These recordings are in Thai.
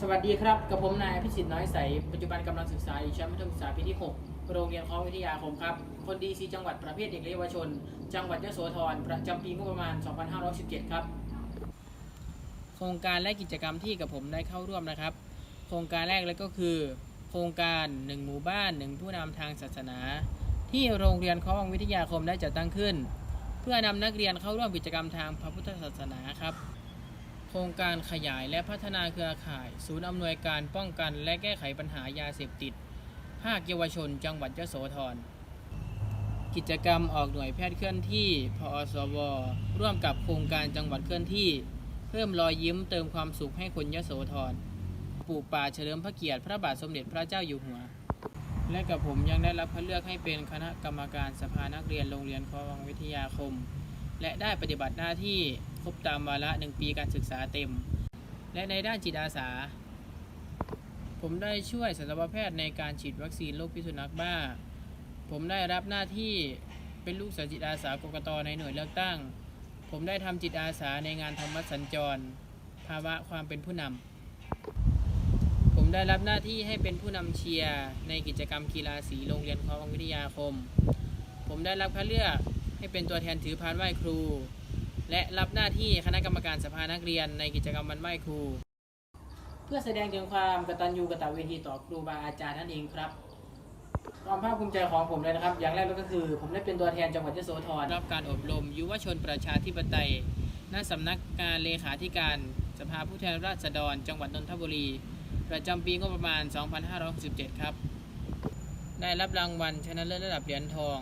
สวัสดีครับ กับผมนายพิสิทธิ์น้อยใส ปัจจุบันกำลังศึกษาอยู่ชั้นมัธยมศึกษาปีที่ 6 โรงเรียนคลองวิทยาคมครับ คนดีซีจังหวัดประเภทเด็กและเยาวชน จังหวัดยโสธร ประจำปีงบประมาณ 2517 ครับ โครงการและกิจกรรมที่กับผมได้เข้าร่วมนะครับ โครงการแรกเลยก็คือ โครงการ1หมู่บ้าน1ผู้นำทางศาสนา ที่โรงเรียนคลองวิทยาคมได้จัดตั้งขึ้น เพื่อนำนักเรียนเข้าร่วมกิจกรรมทางพระพุทธศาสนาครับ ครงการขยายและพัฒนาเครือข่าย ศูนย์อำนวยการป้องกันและแก้ไขปัญหายาเสพติด ภาคเยาวชน จังหวัดยโสธร กิจกรรมออกหน่วยแพทย์เคลื่อนที่พอสว ร่วมกับโครงการจังหวัดเคลื่อนที่ เพิ่มรอยยิ้มเติมความสุขให้คนยโสธร ปลูกป่าเฉลิมพระเกียรติพระบาทสมเด็จพระเจ้าอยู่หัว และกับผมยังได้รับคัดเลือกให้เป็นคณะกรรมการสภานักเรียนโรงเรียนคลองวิทยาคม และได้ปฏิบัติหน้าที่ครบตามวาระหนึ่งปีการศึกษาเต็ม และในด้านจิตอาสา ผมได้ช่วยสัตวแพทย์ในการฉีดวัคซีนโรคพิษสุนัขบ้า ผมได้รับหน้าที่เป็นลูกสือจิตอาสากกตในหน่วยเลือกตั้ง ผมได้ทำจิตอาสาในงานธรรมสัญจร ภาวะความเป็นผู้นำ ผมได้รับหน้าที่ให้เป็นผู้นำเชียร์ในกิจกรรมกีฬาสีโรงเรียนคลองวิทยาคม ผมได้รับคัดเลือก ให้เป็นตัวแทนถือพานไหว้ครู และรับหน้าที่คณะกรรมการสภานักเรียนในกิจกรรมวันไหว้ครู เพื่อแสดงถึงความกตัญญูกตเวทีต่อครูบาอาจารย์นั่นเองครับความภาคภูมิใจของผมเลยนะครับ อย่างแรกก็คือ ผมได้เป็นตัวแทนจังหวัดยโสธรรับการอบรม ยุวชนประชาธิปไตยณสำนักงานเลขาธิการสภาผู้แทนราษฎร จังหวัดนนทบุรี ประจำปีงบประมาณ 2567 ครับ ได้รับรางวัลชนะเลิศระดับเหรียญทอง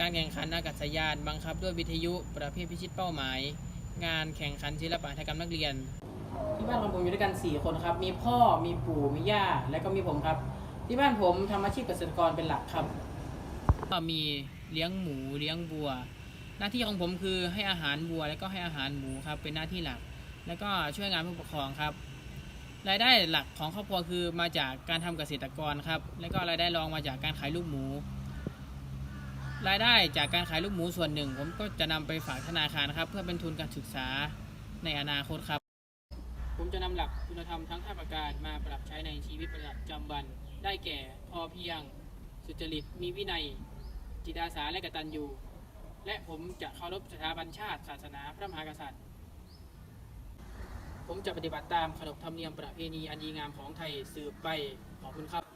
การแข่งขันอากาศยานบังคับด้วยวิทยุประเภทพิชิตเป้าหมาย งานแข่งขันศิลปหัตถกรรมนักเรียน ที่บ้านของผมอยู่ด้วยกัน 4 คนครับ มีพ่อมีปู่มีย่าและก็มีผมครับ ที่บ้านผมทำอาชีพเกษตรกรเป็นหลักครับ ก็มีเลี้ยงหมูเลี้ยงบัว หน้าที่ของผมคือให้อาหารบัวและก็ให้อาหารหมูครับเป็นหน้าที่หลัก แล้วก็ช่วยงานผู้ปกครองครับรายได้หลักของครอบครัวคือมาจากการทำเกษตรกรครับ แล้วก็รายได้รองมาจากการขายลูกหมู รายได้จากการขายลูกหมูส่วนหนึ่ง ผมก็จะนำไปฝากธนาคารครับ เพื่อเป็นทุนการศึกษาในอนาคตครับ ผมจะนำหลักคุณธรรมทั้ง5ประการมาปรับใช้ในชีวิตประจำวัน ได้แก่พอเพียง สุจริตมีวินัย จิตอาสาและกตัญญูและผมจะเคารพสถาบันชาติ ศาสนาพระมหากษัตริย์ ผมจะปฏิบัติตามขนบธรรมเนียมประเพณีอันดีงามของไทยสืบไปขอบคุณครับ